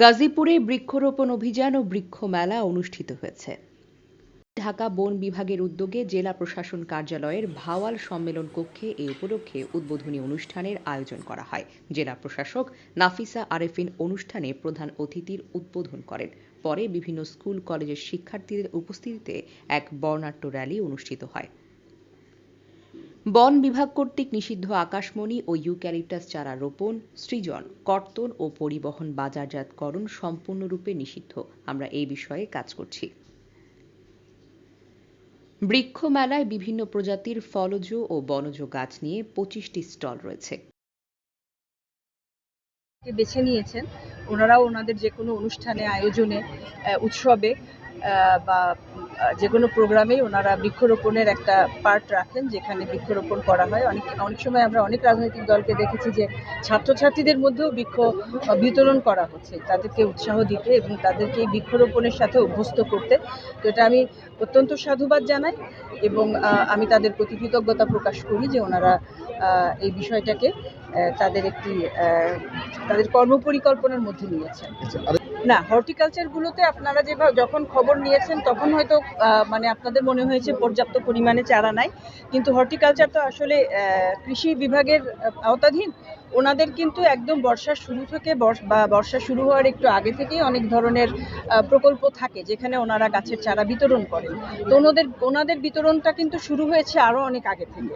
গাজীপুরে বৃক্ষরোপণ অভিযান ও বৃক্ষ মেলা অনুষ্ঠিত হয়েছে। ঢাকা বন বিভাগের উদ্যোগে জেলা প্রশাসন কার্যালয়ের ভাওয়াল সম্মেলন কক্ষে এ উপলক্ষে উদ্বোধনী অনুষ্ঠানের আয়োজন করা হয়। জেলা প্রশাসক নাফিসা আরেফিন অনুষ্ঠানে প্রধান অতিথির উদ্বোধন করেন। পরে বিভিন্ন স্কুল, কলেজের শিক্ষার্থীদের উপস্থিতিতে এক বর্ণাঢ্য র্যালি অনুষ্ঠিত হয়। বন বিভাগ কর্তৃক নিষিদ্ধ আকাশমণি ও ইউক্যালিপটাস চারা রোপণ, সৃজন, কর্তন ও পরিবহন বাজারজাতকরণ সম্পূর্ণরূপে নিষিদ্ধ। আমরা এই বিষয়ে কাজ করছি। বৃক্ষ মেলায় বিভিন্ন প্রজাতির ফলজ ও বনজ গাছ নিয়ে পঁচিশটি স্টল রয়েছে। বেছে নিয়েছেন, ওনারাও ওনাদের যে কোনো অনুষ্ঠানে, আয়োজনে উৎসবে বা যে কোনো প্রোগ্রামেই ওনারা বৃক্ষরোপণের একটা পার্ট রাখেন, যেখানে বৃক্ষরোপণ করা হয়। অনেক অনেক সময় আমরা অনেক রাজনৈতিক দলকে দেখেছি যে ছাত্রছাত্রীদের মধ্যেও বৃক্ষ বিতরণ করা হচ্ছে। তাদেরকে উৎসাহ দিতে এবং তাদেরকে এই বৃক্ষরোপণের সাথে অভ্যস্ত করতে। তো এটা আমি অত্যন্ত সাধুবাদ জানাই এবং আমি তাদের প্রতি কৃতজ্ঞতা প্রকাশ করি যে ওনারা এই বিষয়টাকে তাদের একটি তাদের কর্মপরিকল্পনার মধ্যে নিয়েছেন। না, হর্টিকালচারগুলোতে আপনারা যেভাবে যখন খবর নিয়েছেন, তখন হয়তো মানে আপনাদের মনে হয়েছে পর্যাপ্ত পরিমাণে চারা নাই। কিন্তু হর্টিকালচার তো আসলে কৃষি বিভাগের আওতাধীন। ওনাদের কিন্তু একদম বর্ষার শুরু থেকে বর্ষ- বা বর্ষা শুরু হওয়ার একটু আগে থেকেই অনেক ধরনের প্রকল্প থাকে যেখানে ওনারা গাছের চারা বিতরণ করেন। তো ওনাদের ওনাদের বিতরণটা কিন্তু শুরু হয়েছে আরও অনেক আগে থেকে।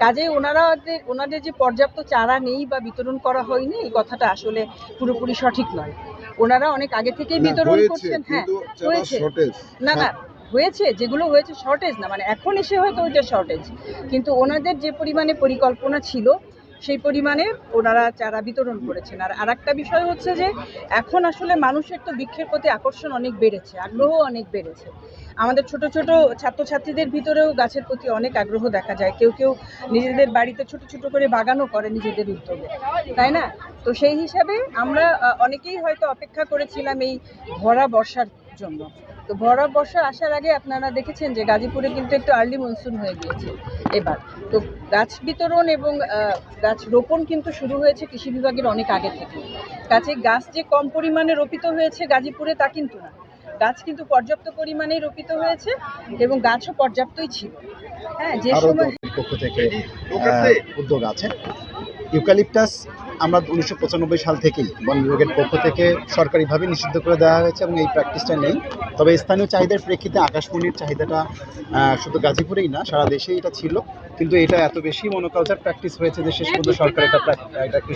কাজে ওনারা ওনাদের যে পর্যাপ্ত চারা নেই বা বিতরণ করা হয়নি এই কথাটা আসলে পুরোপুরি সঠিক নয়। ওনারা অনেক আগে থেকেই বিতরণ করছেন হ্যাঁ হয়েছে। না না হয়েছে যেগুলো হয়েছে শর্টেজ না মানে এখন এসে হয়তো ওইটা শর্টেজ কিন্তু ওনাদের যে পরিমাণে পরিকল্পনা ছিল সেই পরিমাণে ওনারা চারা বিতরণ করেছেন। আর আরেকটা বিষয় হচ্ছে যে, এখন আসলে মানুষের তো বৃক্ষের প্রতি আকর্ষণ অনেক বেড়েছে, আগ্রহ অনেক বেড়েছে। আমাদের ছোট ছোট ছাত্রছাত্রীদের ভিতরেও গাছের প্রতি অনেক আগ্রহ দেখা যায়। কেউ কেউ নিজেদের বাড়িতে ছোট ছোট করে বাগানও করে নিজেদের উদ্যোগে। তাই না? তো সেই হিসাবে আমরা অনেকেই হয়তো অপেক্ষা করেছিলাম এই ভরা বর্ষার জন্য। তো ভরা বর্ষা আসার আগে আপনারা দেখেছেন যে গাজীপুরে কিন্তু একটু আর্লি মনসুন হয়ে গিয়েছে এবার। তো গাছ বিতরণ এবং গাছ রোপণ কিন্তু শুরু হয়েছে কৃষি বিভাগের অনেক আগে থেকে গাছে গাছ যে কম পরিমাণে রোপিত হয়েছে গাজীপুরে তা কিন্তু না। গাছ কিন্তু পর্যাপ্ত পরিমাণেই রোপিত হয়েছে এবং গাছও পর্যাপ্তই ছিল। হ্যাঁ যে সময় পক্ষ থেকে উদ্যোগ আছে। ইউক্যালিপটাস আমরা উনিশশো পঁচানব্বই সাল থেকেই বন বিভাগের পক্ষ থেকে সরকারিভাবে নিষিদ্ধ করে দেওয়া হয়েছে এবং এই প্র্যাকটিসটা নেই। তবে স্থানীয় চাহিদার প্রেক্ষিতে আকাশমণির চাহিদাটা শুধু গাজীপুরেই না, সারা দেশেই এটা ছিল। কিন্তু এটা এত বেশি মনোকালচার প্র্যাকটিস হয়েছে যে শেষ পর্যন্ত সরকার এটা এটা